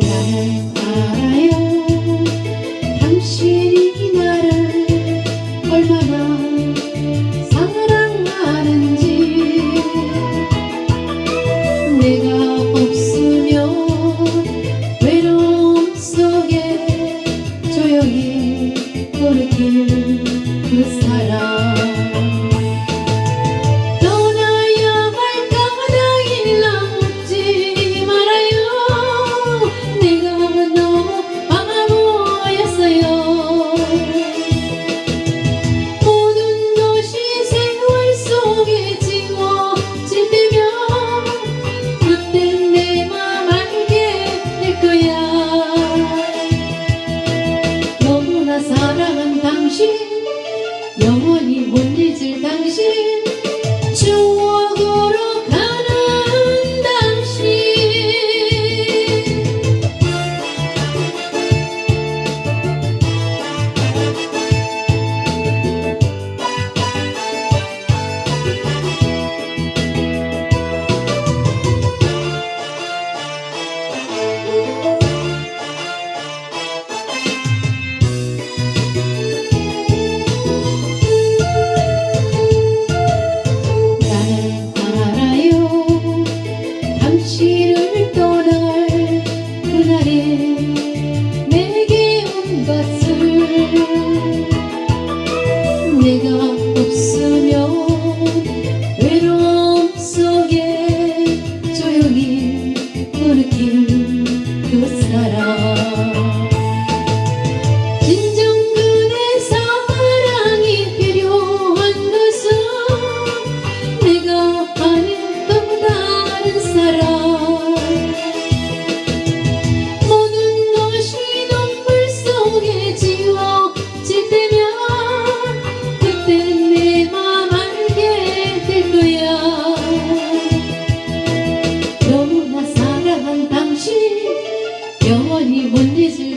나는 알아요. Kız saray 相信。 없으면 외로움 속에 조용히 그 돌이키는 영원히 못 잊을